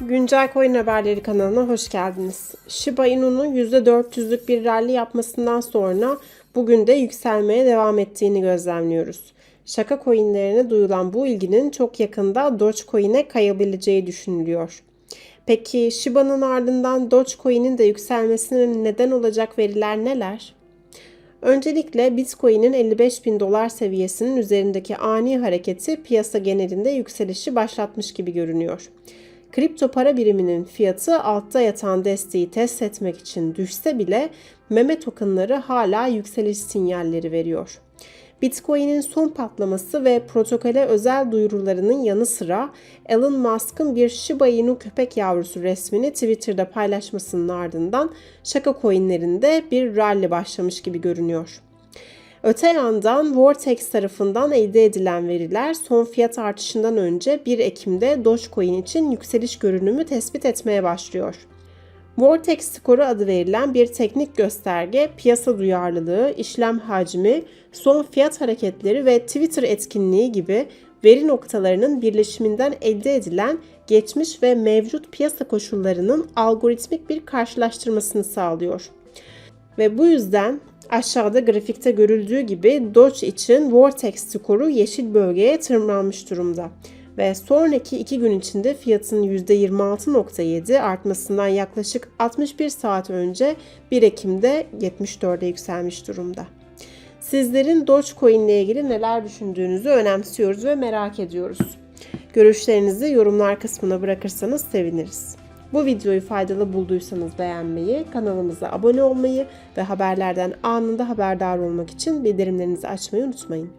Güncel Coin Haberleri kanalına hoş geldiniz. Shiba Inu'nun %400'lük bir rally yapmasından sonra bugün de yükselmeye devam ettiğini gözlemliyoruz. Şaka coinlerine duyulan bu ilginin çok yakında Dogecoin'e kayabileceği düşünülüyor. Peki Shiba'nın ardından Dogecoin'in de yükselmesine neden olacak veriler neler? Öncelikle Bitcoin'in 55 bin dolar seviyesinin üzerindeki ani hareketi piyasa genelinde yükselişi başlatmış gibi görünüyor. Kripto para biriminin fiyatı altta yatan desteği test etmek için düşse bile meme tokenları hala yükseliş sinyalleri veriyor. Bitcoin'in son patlaması ve protokole özel duyurularının yanı sıra Elon Musk'ın bir Shiba Inu köpek yavrusu resmini Twitter'da paylaşmasının ardından şaka coinlerinde bir rally başlamış gibi görünüyor. Öte yandan Vortex tarafından elde edilen veriler son fiyat artışından önce 1 Ekim'de Dogecoin için yükseliş görünümü tespit etmeye başlıyor. Vortex skoru adı verilen bir teknik gösterge piyasa duyarlılığı, işlem hacmi, son fiyat hareketleri ve Twitter etkinliği gibi veri noktalarının birleşiminden elde edilen geçmiş ve mevcut piyasa koşullarının algoritmik bir karşılaştırmasını sağlıyor. Ve bu yüzden aşağıda grafikte görüldüğü gibi Doge için Vortex skoru yeşil bölgeye tırmanmış durumda. Ve sonraki iki gün içinde fiyatın %26.7 artmasından yaklaşık 61 saat önce 1 Ekim'de 74'e yükselmiş durumda. Sizlerin Dogecoin ile ilgili neler düşündüğünüzü önemsiyoruz ve merak ediyoruz. Görüşlerinizi yorumlar kısmına bırakırsanız seviniriz. Bu videoyu faydalı bulduysanız beğenmeyi, kanalımıza abone olmayı ve haberlerden anında haberdar olmak için bildirimlerinizi açmayı unutmayın.